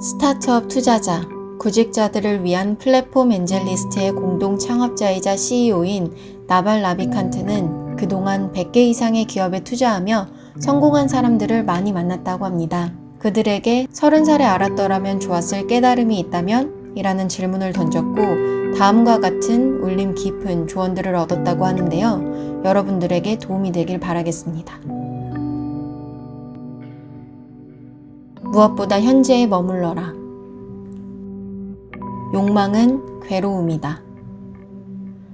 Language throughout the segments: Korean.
스타트업 투자자, 구직자들을 위한 플랫폼 엔젤리스트의 공동 창업자이자 CEO인 나발 라비칸트는 그동안 100개 이상의 기업에 투자하며 성공한 사람들을 많이 만났다고 합니다. 그들에게 30살에 알았더라면 좋았을 깨달음이 있다면? 이라는 질문을 던졌고 다음과 같은 울림 깊은 조언들을 얻었다고 하는데요. 여러분들에게 도움이 되길 바라겠습니다. 무엇보다 현재에 머물러라. 욕망은 괴로움이다.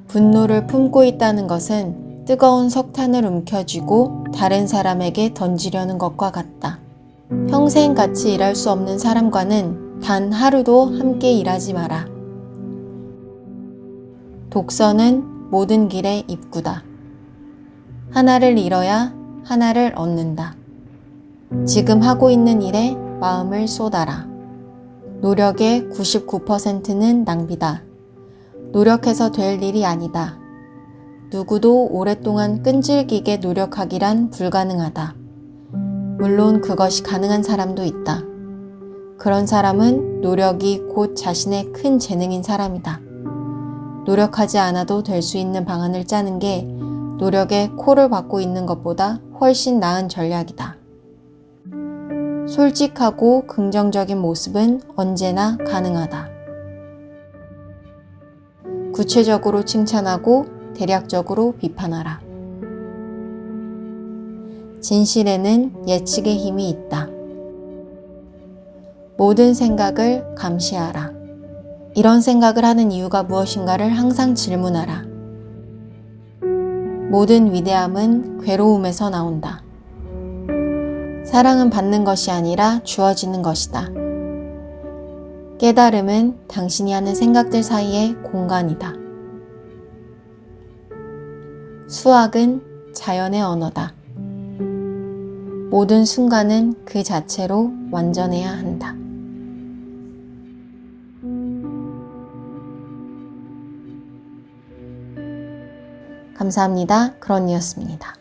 분노를 품고 있다는 것은 뜨거운 석탄을 움켜쥐고 다른 사람에게 던지려는 것과 같다. 평생 같이 일할 수 없는 사람과는 단 하루도 함께 일하지 마라. 독서는 모든 길의 입구다. 하나를 잃어야 하나를 얻는다. 지금 하고 있는 일에 마음을 쏟아라. 노력의 99%는 낭비다. 노력해서 될 일이 아니다. 누구도 오랫동안 끈질기게 노력하기란 불가능하다. 물론 그것이 가능한 사람도 있다. 그런 사람은 노력이 곧 자신의 큰 재능인 사람이다. 노력하지 않아도 될 수 있는 방안을 짜는 게 노력에 코를 박고 있는 것보다 훨씬 나은 전략이다. 솔직하고 긍정적인 모습은 언제나 가능하다. 구체적으로 칭찬하고 대략적으로 비판하라. 진실에는 예측의 힘이 있다. 모든 생각을 감시하라. 이런 생각을 하는 이유가 무엇인가를 항상 질문하라. 모든 위대함은 괴로움에서 나온다. 사랑은 받는 것이 아니라 주어지는 것이다. 깨달음은 당신이 하는 생각들 사이의 공간이다. 수학은 자연의 언어다. 모든 순간은 그 자체로 완전해야 한다. 감사합니다. 그런이었습니다.